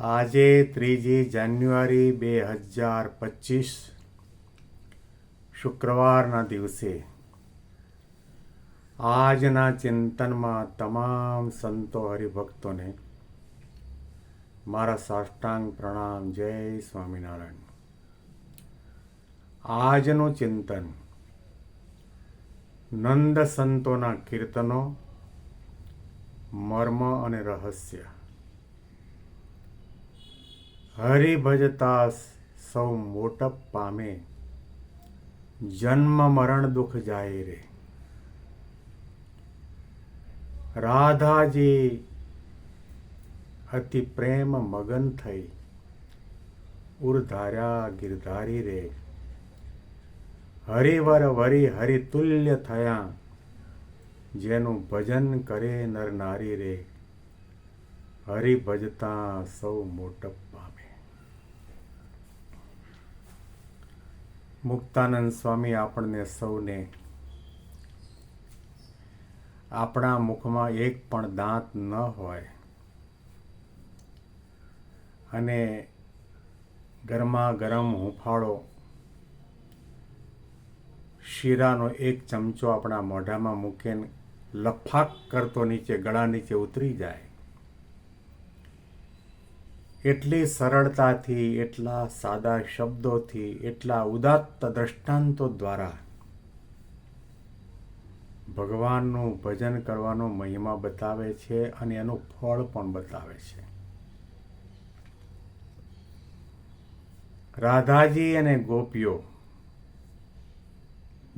આજે ત્રીજી જાન્યુઆરી બે હજાર પચીસ શુક્રવારના દિવસે આજના ચિંતનમાં તમામ સંતો હરિભક્તોને મારા સાષ્ટાંગ પ્રણામ, જય સ્વામિનારાયણ. આજનું ચિંતન નંદ સંતોના કીર્તનો, મર્મ અને રહસ્ય. હરિ ભજતા સૌ મોટપ પામે. જન્મ મરણ દુઃખ જાય રે. રાધાજી અતિ પ્રેમ મગન થઈ. ઉરધાર્યા ગિરધારી રે. હરિવર વરી હરિતુલ્ય થયા. જેનું ભજન કરે નરનારી રે. હરિ ભજતા સૌ મોટપ પામે. મુક્તાનંદ સ્વામી આપણને સૌને આપણા મુખમાં એક પણ દાંત ન હોય. અને ગરમા ગરમ હુંફાળો શીરાનો એક ચમચો આપણા મોઢામાં મૂકીને લફાક કરતો નીચે, ગળા નીચે ઉતરી જાય. એટલી સરળતાથી, એટલા સાદા શબ્દોથી, એટલા ઉદાત્ત દ્રષ્ટાંતો દ્વારા ભગવાનનું ભજન કરવાનો મહિમા બતાવે છે અને એનું ફળ પણ બતાવે છે. રાધાજી અને ગોપીઓ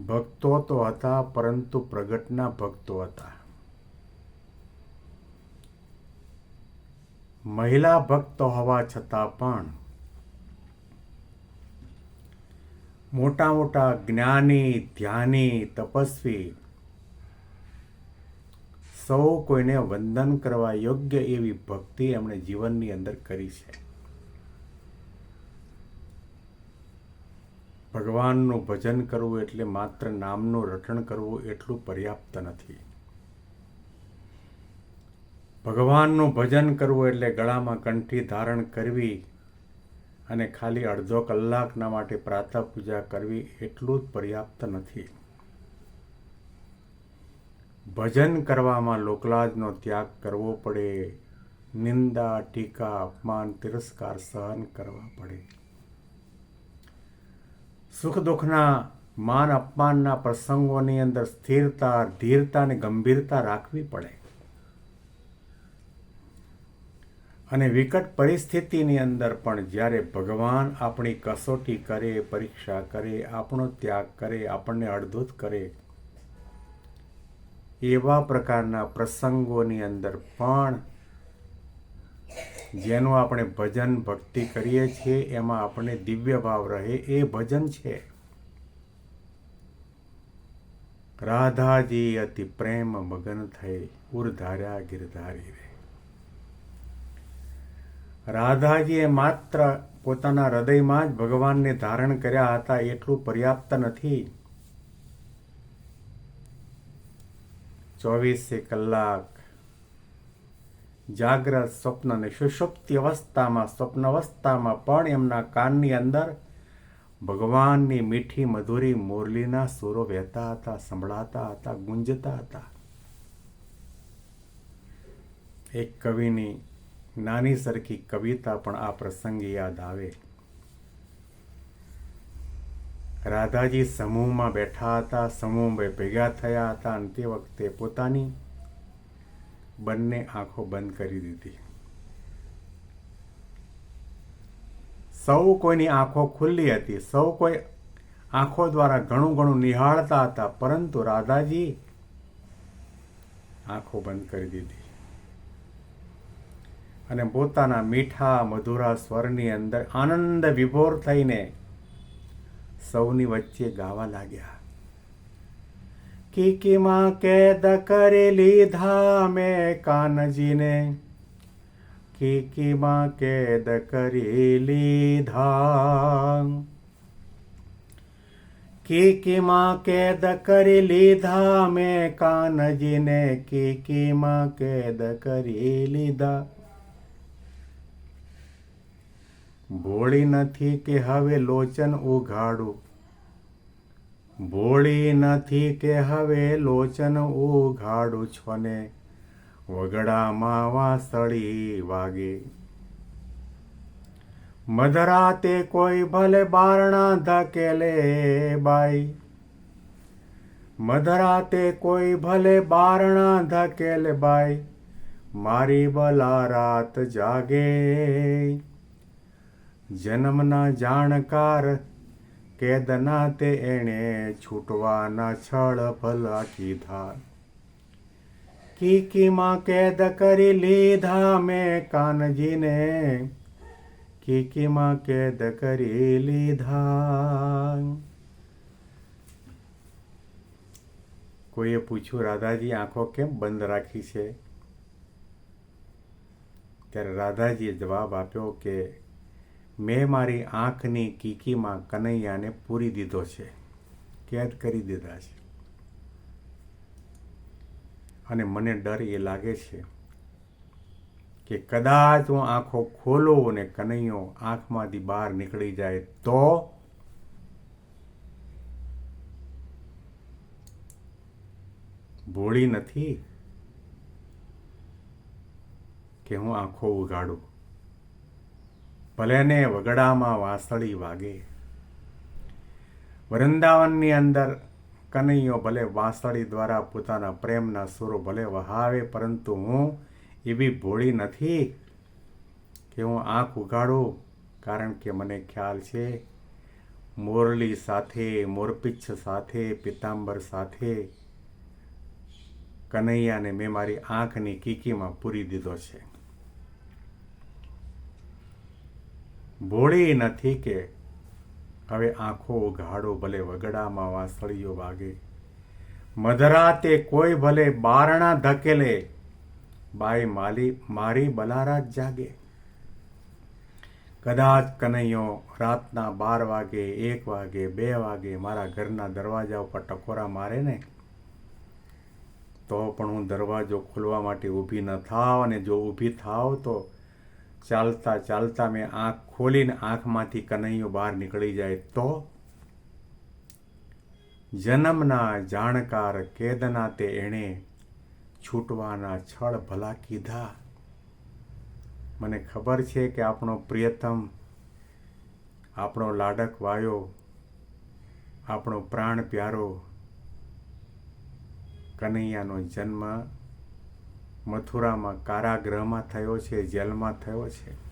ભક્તો તો હતા, પરંતુ પ્રગટના ભક્તો હતા. મહિલા ભક્તો હોવા છતાં પણ મોટા મોટા જ્ઞાની, ધ્યાની, તપસ્વી સૌ કોઈને વંદન કરવા યોગ્ય એવી ભક્તિ એમણે જીવનની અંદર કરી છે. ભગવાનનું ભજન કરવું એટલે માત્ર નામનું રટણ કરવું એટલું પર્યાપ્ત નથી. ભગવાનનું ભજન કરવું એટલે ગળામાં કંઠી ધારણ કરવી અને ખાલી અડધો કલાકના માટે પ્રાતઃ પૂજા કરવી એટલું જ પર્યાપ્ત નથી. ભજન કરવામાં લોકલાજનો ત્યાગ કરવો પડે. નિંદા, ટીકા, અપમાન, તિરસ્કાર સહન કરવા પડે. સુખ દુઃખના, માન અપમાનના પ્રસંગોની અંદર સ્થિરતા, ધીરતા અને ગંભીરતા રાખવી પડે. અને વિકટ પરિસ્થિતિની અંદર પણ જ્યારે ભગવાન આપણી કસોટી કરે, પરીક્ષા કરે, આપણો ત્યાગ કરે, આપણને અડધૂત કરે, એવા પ્રકારના પ્રસંગોની અંદર પણ જેનું આપણે ભજન ભક્તિ કરીએ છીએ, એમાં આપણે દિવ્ય ભાવ રહે એ ભજન છે. રાધાજી અતિ પ્રેમ મગન થઈ ઉરધાર્યા ગિરધારી રે. રાધાજીએ માત્ર પોતાના હૃદયમાં જ ભગવાનને ધારણ કર્યા હતા, એટલું પર્યાપ્ત નથી. ચોવીસે કલાક. જાગ્રત સ્વપ્ન અને સુષુપ્તિ અવસ્થામાં, સ્વપ્ન અવસ્થામાં પણ એમના કાનની અંદર ભગવાનની મીઠી, મધુરી, મુરલીના સુરો વહેતા હતા, સંભળાતા હતા, ગુંજતા હતા. એક કવિની નાની સરખી કવિતા પણ આ પ્રસંગે યાદ આવે. રાધાજી સમૂહમાં બેઠા હતા, સમૂહ ભેગા થયા હતા અને તે વખતે પોતાની બંને આંખો બંધ કરી દીધી. સૌ કોઈની આંખો ખુલ્લી હતી, સૌ કોઈ આંખો દ્વારા ઘણું ઘણું નિહાળતા હતા, પરંતુ રાધાજી આંખો બંધ કરી દીધી. અને પોતાના મીઠા, મધુરા, સ્વરની અંદર આનંદ વિભોર થઈને સૌની વચ્ચે ગાવા લાગ્યા. કીકીમાં કેદ કરી લીધા મેં કાનજીને? કીકીમાં કેદ કરી લીધા? કીકીમાં કેદ કરી લીધા મેં કાનજીને? કીકીમાં કેદ કરી લીધા? ભોળી નથી કે હવે લોચન ઉઘાડું. ભોળી નથી કે હવે લોચન ઉઘાડું છોને. વગડામાં વાસળી વાગે. મધરાતે કોઈ ભલે બારણા ધકેલે બાઈ. મધરાતે કોઈ ભલે બારણા ધકેલે બાઈ. મારી બલા રાત જાગે. જન્મના જાણકાર, કેદના તે એણે છૂટવાના છળ ભલા કીધા કીકીમાં કેદ કરી લીધા મેં કાનજીને, કીકીમાં કેદ કરી લીધા. કોઈએ પૂછ્યું, રાધાજી, આંખો કેમ બંધ રાખી છે? ત્યારે રાધાજીએ જવાબ આપ્યો કે મેં મારી આંખની કીકીમાં કનૈયાને પૂરી દીધો છે. કેદ કરી દીધા છે. અને મને ડર એ લાગે છે કે કદાચ હું આંખો ખોલું અને કનૈયો આંખમાંથી બહાર નીકળી જાય તો ભોળી નથી કે હું આંખો ઉગાડું ભલે ને વગડામાં વાસળી વાગે. વૃંદાવનની અંદર કનૈયો ભલે વાંસળી દ્વારા પોતાના પ્રેમના સુરો ભલે વહાવે, પરંતુ હું એવી ભોળી નથી કે હું આંખ ઉગાડું કારણ કે મને ખ્યાલ છે, મોરલી સાથે, મોરપિચ્છ સાથે પિતાંબર સાથે કનૈયાને મેં મારી આંખની કીકીમાં પૂરી દીધો છે. ભોળી નથી કે હવે આંખો ઘાડો ભલે વગડામાં વાસળીઓ વાગે. મધરાતે કોઈ ભલે બારણા ધકેલે, બાઈ માલી, મારી બલારાત જાગે. કદાચ કનૈયો રાતના બાર વાગે, એક વાગે, બે વાગે મારા ઘરના દરવાજા ઉપર ટકોરા મારે ને, તો પણ હું દરવાજો ખોલવા માટે ઊભી ન થાવ અને જો ઊભી થાવ તો ચાલતા ચાલતા મેં આંખ ખોલીને આંખમાંથી કનૈયો બહાર નીકળી જાય તો? જન્મના જાણકાર કેદના તે એણે છૂટવાના છળ ભલા કીધા. મને ખબર છે કે આપણો પ્રિયતમ, આપણો લાડક વાયો, આપણો પ્રાણ પ્યારો, કનૈયાનો જન્મ મથુરામાં કારાગૃહમાં થયો છે, જેલમાં થયો છે.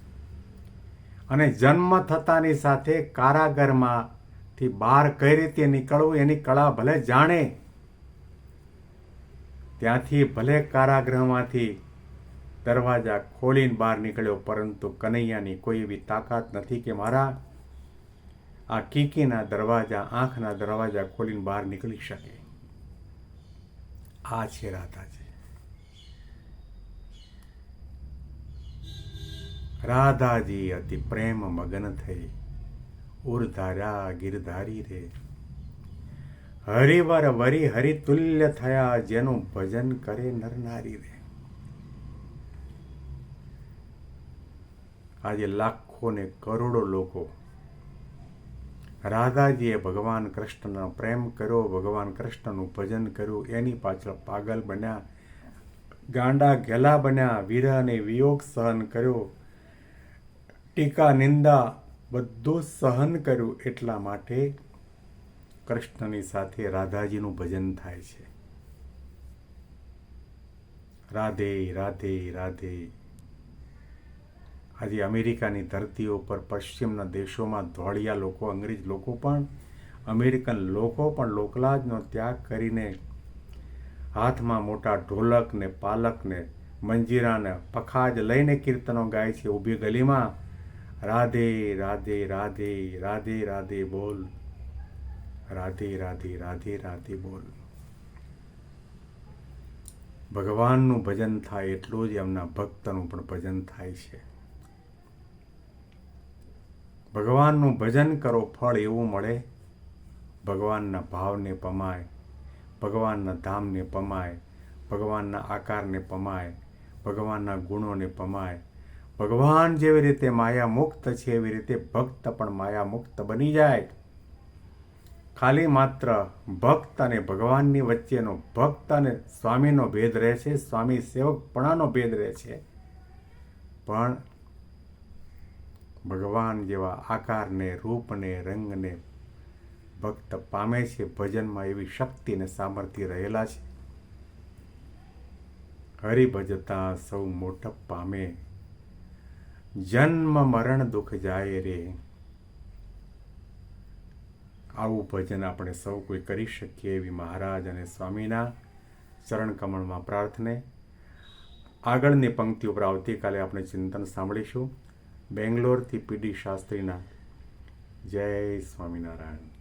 અને જન્મ થતાની સાથે કારાગરમાંથી બહાર કઈ રીતે નીકળવું એની કળા ભલે જાણે. ત્યાંથી ભલે કારાગૃહમાંથી દરવાજા ખોલીને બહાર નીકળ્યો, પરંતુ કનૈયાની કોઈ એવી તાકાત નથી કે મારા આ કીકીના દરવાજા, આંખના દરવાજા ખોલીને બહાર નીકળી શકે. આ છે રાધાજી. રાધાજી અતિ પ્રેમ મગન થઈ ઉરધાર્યા ગિરધારી રે હરિવર વરી હરિતુલ્ય થયા જેનું ભજન કરે નરનારી રે આજે લાખો ને કરોડો લોકો રાધાજીએ ભગવાન કૃષ્ણનો પ્રેમ કર્યો, ભગવાન કૃષ્ણનું ભજન કર્યું, એની પાછળ પાગલ બન્યા, ગાંડા ઘેલા બન્યા વીરાને વિયોગ સહન કર્યો ટીકા, નિંદા બધું સહન કર્યું એટલા માટે કૃષ્ણની સાથે રાધાજીનું ભજન થાય છે. રાધે રાધે રાધે. આજે અમેરિકાની ધરતીઓ પર પશ્ચિમના દેશોમાં ધોળિયા લોકો, અંગ્રેજ લોકો પણ, અમેરિકન લોકો પણ લોકલાજનો ત્યાગ કરીને હાથમાં મોટા ઢોલક ને પાલક ને મંજીરાને, પખાજ લઈને કીર્તનો ગાય છે. ઊભી ગલીમાં રાધે રાધે રાધે રાધે રાધે બોલ. રાધે રાધે રાધે રાધે બોલ. ભગવાનનું ભજન થાય એટલું જ એમના ભક્તનું પણ ભજન થાય છે. ભગવાનનું ભજન કરો, ફળ એવું મળે. ભગવાનના ભાવને પમાય, ભગવાનના ધામને પમાય, ભગવાનના આકારને પમાય, ભગવાનના ગુણોને પમાય ભગવાન જેવી રીતે માયા મુક્ત છે એવી રીતે ભક્ત પણ માયા મુક્ત બની જાય. ખાલી માત્ર ભક્ત અને ભગવાનની વચ્ચેનો ભક્ત અને સ્વામીનો ભેદ રહે છે સ્વામી સેવકપણાનો ભેદ રહે છે પણ ભગવાન જેવા આકારને, રૂપને, રંગને ભક્ત પામે છે, ભજનમાં એવી શક્તિ અને સામર્થ્ય રહેલા છે. હરિભજતા સૌ મોટપ પામે. જન્મ મરણ દુઃખ જાય રે. આવું ભજન આપણે સૌ કોઈ કરી શકીએ એવી મહારાજ અને સ્વામીના ચરણ કમળમાં પ્રાર્થને. આગળની પંક્તિ ઉપર આવતીકાલે આપણે ચિંતન સાંભળીશું. બેંગ્લોરથી પીડી શાસ્ત્રીના. જય સ્વામિનારાયણ.